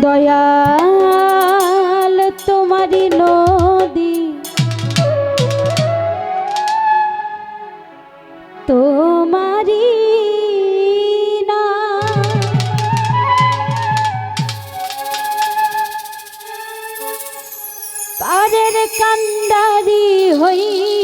দয়াল তোমারি নদী। তোমারি না। পারের কান্দারি হই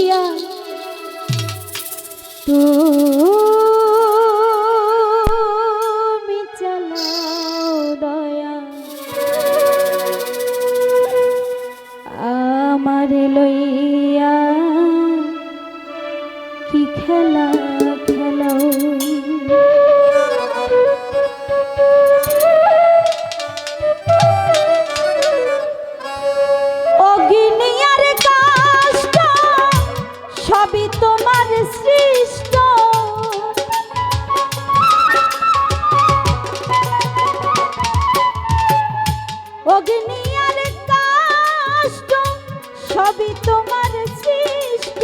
সবই তোমার সৃষ্ট।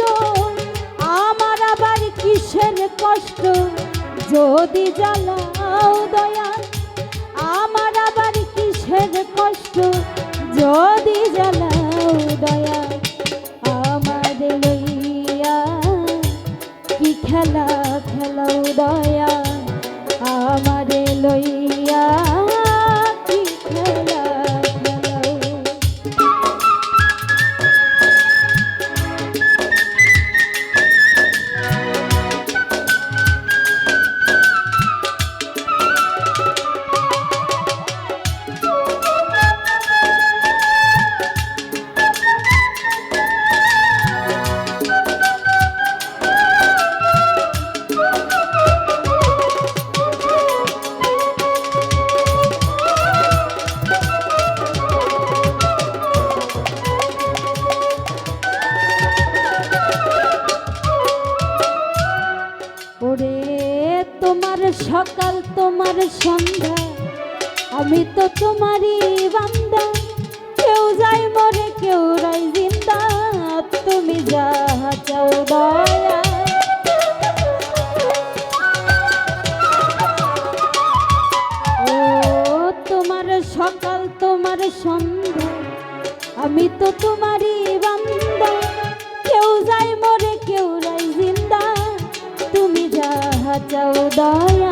আমার আবার কিসের কষ্ট? যদি জ্বালাও দয়া, আমার আবার কিসের কষ্ট? যদি জ্বালা সকাল তোমার সন্ধ্যা, আমি তো তোমারই বান্দা। কেউ যাই মরে, কেউ রাই জিন্দা, তুমি যা চাও দয়া। ও তোমার সকাল তোমার সন্ধ্যা, আমি তো তোমারই বান্দা। কেউ যাই মরে, কেউ রাই জিন্দা, তুমি যা চাও দয়া।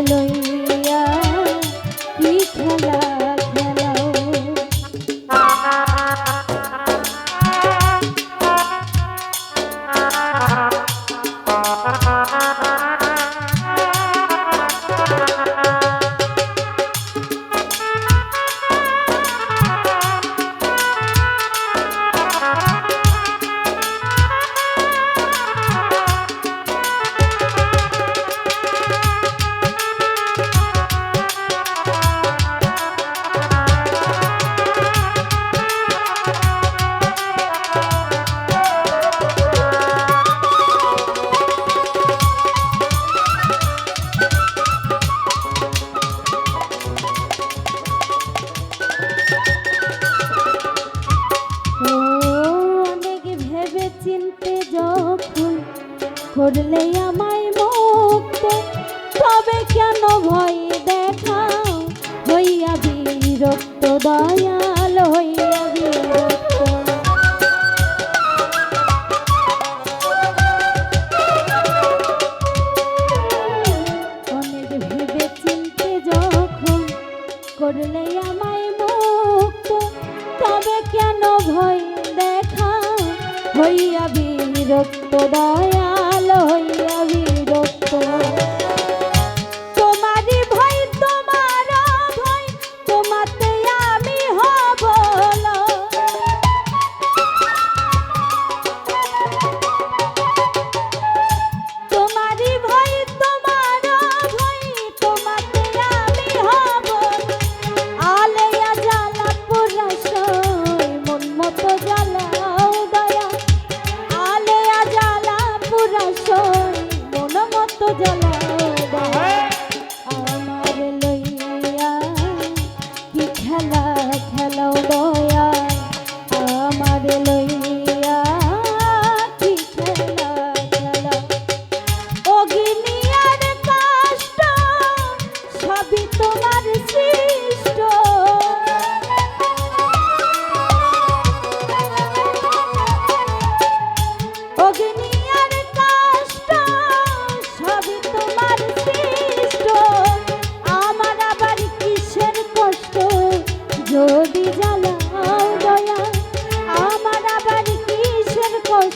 লইয়া কি করলে আমায় মুক্ত। তবে কেন ভয় দেখাও হইয়া বিরক্ত, দয়াল হইয়া বিরক্ত। অনেক ভেবে চিনতে যখন করলে আমায় মুক্ত, তবে কেন ভয় দেখা? হইয়া বিরক্ত, দয়াল লই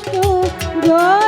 দুষ্ট